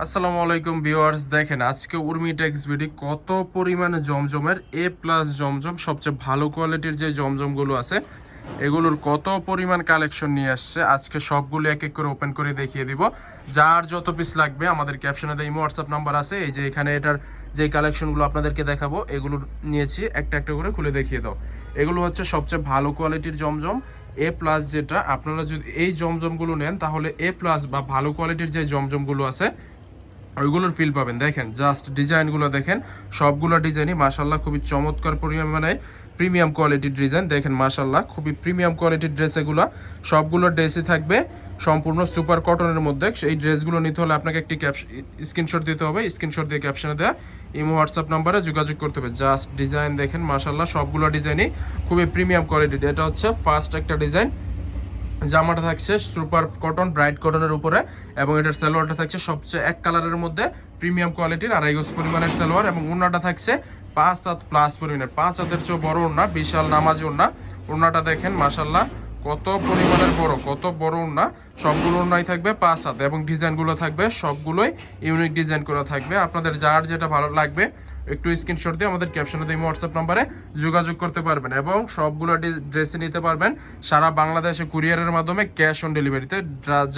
আসসালামু আলাইকুম ভিউয়ার্স, দেখেন আজকে উর্মি টেক্স বিডি কত পরিমাণে জমজমের এ প্লাস জমজম, সবচেয়ে ভালো কোয়ালিটির যে জমজমগুলো আছে, এগুলোর কত পরিমাণ কালেকশন নিয়ে আসছে, আজকে সবগুলো এক এক করে ওপেন করে দেখিয়ে দিব। যার যত পিস লাগবে, আমাদের ক্যাপশনে দেয় হোয়াটসঅ্যাপ নাম্বার আছে, এই যে এখানে এটার যে কালেকশনগুলো আপনাদেরকে দেখাবো, এগুলো নিয়েছি, একটা একটা করে খুলে দেখিয়ে দাও। এগুলো হচ্ছে সবচেয়ে ভালো কোয়ালিটির জমজম এ প্লাস যেটা, আপনারা যদি এই জমজমগুলো নেন, তাহলে এ প্লাস বা ভালো কোয়ালিটির যে জমজমগুলো আছে ওইগুলোর ফিল পাবেন। দেখেন জাস্ট ডিজাইনগুলো দেখেন, সবগুলো ডিজাইনই মাশাল্লাহ খুবই চমৎকার পরিমাণে প্রিমিয়াম কোয়ালিটির ডিজাইন দেখেন মাশাল্লাহ খুবই প্রিমিয়াম কোয়ালিটির ড্রেস এগুলো। সবগুলো ড্রেসই থাকবে সম্পূর্ণ সুপার কটনের মধ্যে। এই ড্রেসগুলো নিতে হলে আপনাকে একটি স্ক্রিনশট দিতে হবে। স্ক্রিনশট দিয়ে ক্যাপশনে দেওয়া ইমো হোয়াটসঅ্যাপ নাম্বারে যোগাযোগ করতে হবে। জাস্ট ডিজাইন দেখেন মাশাল্লাহ সবগুলো ডিজাইনই খুবই প্রিমিয়াম কোয়ালিটির এটা হচ্ছে ফার্স্ট একটা ডিজাইন জামাটা থাকছে সুপার কটন, ব্রাইট কটনের উপরে, এবং এটার সালোয়ারটা থাকছে সবচেয়ে এক কালারের মধ্যে প্রিমিয়াম কোয়ালিটির আড়াই গজ পরিমাণের সালোয়ার, এবং ওড়নাটা থাকছে পাঁচ হাত প্লাস পরিমাণের। পাঁচ হাতের চেয়েও বড় ওড়না, বিশাল নামাজি ওড়না। ওড়নাটা দেখেন মাসাল্লাহ কত পরিমাণের বড়, কত বড় ওড়না। সবগুলো ওড়নাই থাকবে পাঁচ হাত, এবং ডিজাইনগুলো থাকবে, সবগুলোই ইউনিক ডিজাইন করা থাকবে। আপনাদের যার যেটা ভালো লাগবে একটু স্ক্রিনশট দিয়ে আমাদের ক্যাপশনে দিয়ে হোয়াটসঅ্যাপ নাম্বারে যোগাযোগ করতে পারবেন এবং সবগুলো ড্রেসে নিতে পারবেন। সারা বাংলাদেশে কুরিয়ারের মাধ্যমে ক্যাশ অন ডেলিভারিতে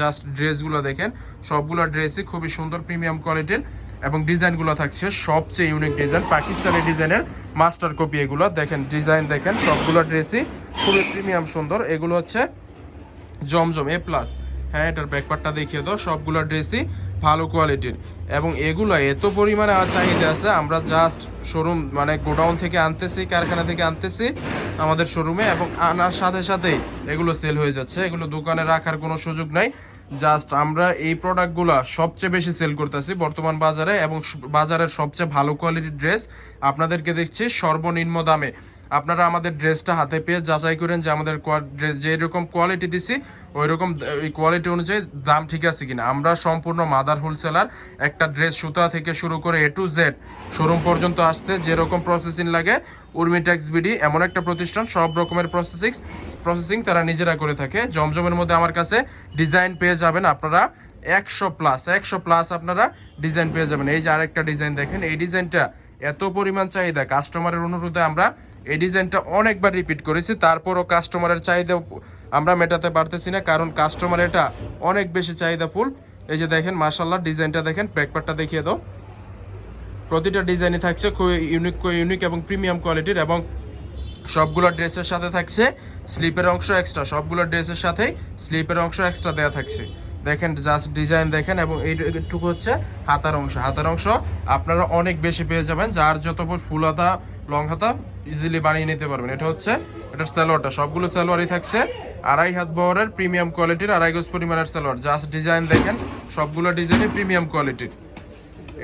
জাস্ট ড্রেসগুলো দেখেন, সবগুলো ড্রেসই খুবই সুন্দর প্রিমিয়াম কোয়ালিটির এবং ডিজাইনগুলো থাকছে। সবচেয়ে ইউনিক ডিজাইন পাকিস্তানি ডিজাইনের মাস্টার কপি এগুলো। দেখেন ডিজাইন দেখেন, সবগুলো ড্রেসই খুবই প্রিমিয়াম সুন্দর। এগুলো হচ্ছে জমজম এ প্লাস হ্যাঁ এটার ব্যাকপারটা দেখিয়ে দাও। সবগুলো ড্রেসই ভালো কোয়ালিটির। এবং এগুলো এত পরিমাণে চাহিদা আছে, আমরা জাস্ট শোরুম মানে গোডাউন থেকে আনতেছি, কারখানা থেকে আনতেছি আমাদের শোরুমে এবং আনার সাথে সাথেই এগুলো সেল হয়ে যাচ্ছে। এগুলো দোকানে রাখার কোনো সুযোগ নাই। জাস্ট আমরা এই প্রোডাক্টগুলো সবচেয়ে বেশি সেল করতেছি বর্তমান বাজারে এবং বাজারের সবচেয়ে ভালো কোয়ালিটির ড্রেস আপনাদেরকে দেখছি সর্বনিম্ন দামে। আপনারা আমাদের ড্রেসটা হাতে পেয়ে যাচাই করেন যে আমাদের ড্রেস যে রকম কোয়ালিটি দিছি ওই রকম এই কোয়ালিটি অনুযায়ী দাম ঠিক আছে কিনা। আমরা সম্পূর্ণ মাদার হোলসেলার একটা ড্রেস সুতা থেকে শুরু করে এ টু জেড শোরুম পর্যন্ত আসতে যেরকম প্রসেসিং লাগে উর্মিটেক্স বিডি এমন একটা প্রতিষ্ঠান, সব রকমের প্রসেসিং প্রসেসিং তারা নিজেরা করে থাকে। জমজমের মধ্যে আমার কাছে ডিজাইন পেয়ে যাবেন আপনারা একশো প্লাস একশো প্লাস আপনারা ডিজাইন পেয়ে যাবেন। এই যে আরেকটা ডিজাইন দেখেন, এই ডিজাইনটা এত পরিমাণ চাহিদা কাস্টমারের অনুরোধে আমরা এই ডিজাইনটা অনেকবার রিপিট করেছি, তারপরও কাস্টমারের চাহিদা আমরা মেটাতে পারতেছি না, কারণ কাস্টমার এটা অনেক বেশি চাহিদা ফুল এই যে দেখেন মার্শাল্লাহ ডিজাইনটা দেখেন ব্যাকপারটা দেখিয়ে দাও। প্রতিটা ডিজাইনই থাকছে খুব ইউনিক ইউনিক এবং প্রিমিয়াম কোয়ালিটির এবং সবগুলো ড্রেসের সাথে থাকছে স্লিপের অংশ এক্সট্রা সবগুলো ড্রেসের সাথেই স্লিপের অংশ এক্সট্রা দেওয়া থাকছে। দেখেন জাস্ট ডিজাইন দেখেন, এবং এইটুকু হচ্ছে হাতার অংশ। হাতার অংশ আপনারা অনেক বেশি পেয়ে যাবেন, যার যত ফুল লং হাতা ইজিলি বানিয়ে নিতে পারবেন। এটা হচ্ছে, এটার সালোয়ারটা, সবগুলো সালোয়ারই থাকছে। আড়াই হাত বহরের প্রিমিয়াম কোয়ালিটির আড়াই গজ পরিমাণের সালোয়ার। জাস্ট ডিজাইন দেখেন, সবগুলো ডিজাইনই প্রিমিয়াম কোয়ালিটির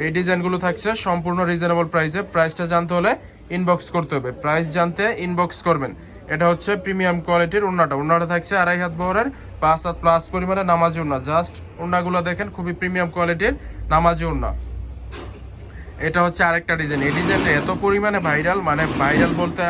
এই ডিজাইনগুলো থাকছে সম্পূর্ণ রিজনেবল প্রাইসে প্রাইসটা জানতে হলে ইনবক্স করতে হবে। প্রাইস জানতে ইনবক্স করবেন। এটা হচ্ছে প্রিমিয়াম কোয়ালিটির উন্নাটা উন্নাটা থাকছে আড়াই হাত বহরের, পাঁচ হাত প্লাস পরিমাণে নামাজি উন্না জাস্ট উন্নাগুলো দেখেন, খুবই প্রিমিয়াম কোয়ালিটির নামাজি উন্না এটা হচ্ছে আরেকটা ডিজাইন এই ডিজাইনটা এত পরিমাণে ভাইরাল মানে ভাইরাল বলতে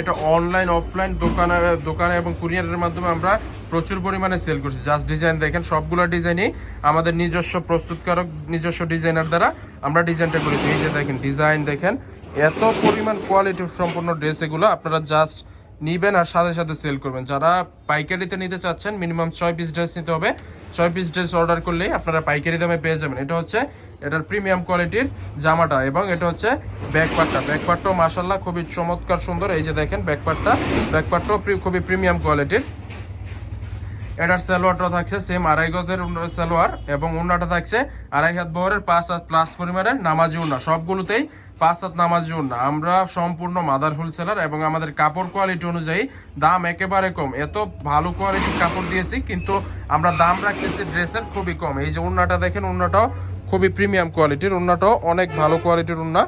এটা অনলাইন অফলাইন দোকানে দোকানে এবং কুরিয়ারের মাধ্যমে আমরা প্রচুর পরিমাণে সেল করছি। জাস্ট ডিজাইন দেখেন, সবগুলো ডিজাইনই আমাদের নিজস্ব প্রস্তুতকারক, নিজস্ব ডিজাইনার দ্বারা আমরা ডিজাইনটা করেছি। এই যে দেখেন ডিজাইন দেখেন, এত পরিমাণ কোয়ালিটি সম্পূর্ণ ড্রেস এগুলো আপনারা জাস্ট নিবেন আর সাথে সাথে সেল করবেন। যারা পাইকারিতে নিতে চাচ্ছেন মিনিমাম ছয় পিস ড্রেস নিতে হবে। ছয় পিস ড্রেস অর্ডার করলেই আপনারা পাইকারি দামে পেয়ে যাবেন। এটা হচ্ছে এটার প্রিমিয়াম কোয়ালিটির জামাটা এবং এটা হচ্ছে ব্যাকপার্টটা ব্যাকপার্টটাও মাসাল্লাহ খুবই চমৎকার সুন্দর। এই যে দেখেন ব্যাকপার্টটা ব্যাকপার্টটাও খুবই প্রিমিয়াম কোয়ালিটির এটার সালোয়ারটা থাকছে সেম আড়াই গজের সালোয়ার এবং উন্নাটা থাকছে আড়াই হাত বহরের পাঁচ প্লাস পরিমাণের নামাজি উন্না। সবগুলোতেই পাঁচ হাত নামাজ উন্না আমরা সম্পূর্ণ মাদার হোলসেলার এবং আমাদের কাপড় কোয়ালিটি অনুযায়ী দাম একেবারে কম। এত ভালো কোয়ালিটির কাপড় দিয়েছি, কিন্তু আমরা দাম রাখতেছি ড্রেসের খুবই কম। এই যে উন্নাটা দেখেন উন্নাটাও খুবই প্রিমিয়াম কোয়ালিটির উন্নাটাও অনেক ভালো কোয়ালিটির উন্না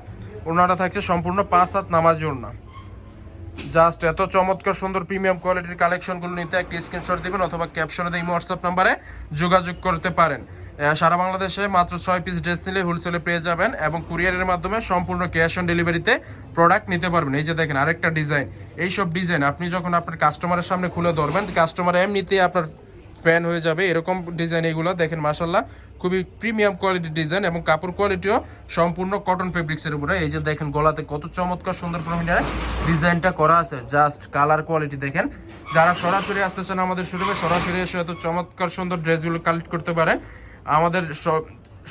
উন্নাটা থাকছে সম্পূর্ণ পাঁচ হাত নামাজ উন্না জাস্ট এত চমৎকার সুন্দর প্রিমিয়াম কোয়ালিটির কালেকশনগুলো নিতে একটি স্ক্রিনশট দিবেন অথবা ক্যাপশনে দিয়ে হোয়াটসঅ্যাপ নাম্বারে যোগাযোগ করতে পারেন। সারা বাংলাদেশে মাত্র ছয় পিস ড্রেস নিলে হোলসেলে পেয়ে যাবেন এবং কুরিয়ারের মাধ্যমে সম্পূর্ণ ক্যাশ অন ডেলিভারিতে প্রোডাক্ট নিতে পারবেন। এই যে দেখেন আরেকটা ডিজাইন এইসব ডিজাইন আপনি যখন আপনার কাস্টমারের সামনে খুলে ধরবেন কাস্টমার এমনিতেই আপনার ফ্যান হয়ে যাবে। এরকম ডিজাইন এগুলো দেখেন মাসাল্লাহ খুবই প্রিমিয়াম কোয়ালিটির ডিজাইন এবং কাপড় কোয়ালিটিও সম্পূর্ণ কটন ফেব্রিক্সের উপরে। এই যে দেখেন, গলাতে কত চমৎকার সুন্দর প্রমিটার ডিজাইনটা করা আছে। জাস্ট কালার কোয়ালিটি দেখেন। যারা সরাসরি আসতেছেন আমাদের শোরুমে, সরাসরি এসে এত চমৎকার সুন্দর ড্রেসগুলো কালেক্ট করতে পারেন। আমাদের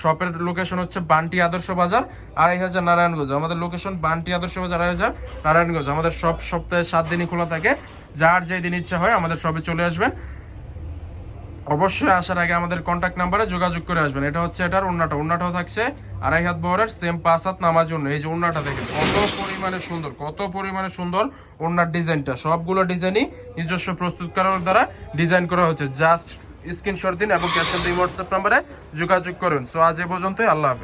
শপের লোকেশন হচ্ছে বান্টি আদর্শ বাজার, আড়াই হাজার নারায়ণগঞ্জ। আমাদের লোকেশন বান্টি আদর্শ বাজার, আড়াই হাজার নারায়ণগঞ্জ। আমাদের সব সপ্তাহে সাত দিনই খোলা থাকে। যার যেই দিন ইচ্ছা হয় আমাদের সবে চলে আসবেন। অবশ্যই আসার আগে আমাদের কন্ট্যাক্ট নাম্বারে যোগাযোগ করে আসবেন। এটা হচ্ছে এটার উন্নাটা। উন্নাটাও থাকছে আড়াই হাত বহরের সেম পাঁচ হাত নামার জন্য এই যে উন্নাটা দেখেন, কত পরিমাণে সুন্দর, কত পরিমাণে সুন্দর ওনার ডিজাইনটা। সবগুলো ডিজাইনই নিজস্ব প্রস্তুতকারক দ্বারা ডিজাইন করা হয়েছে। জাস্ট স্ক্রিনশট দিন এবং ক্যাশ দিন হোয়াটসঅ্যাপ নাম্বারে যোগাযোগ করুন। সো আজ এ পর্যন্তই, আল্লাহ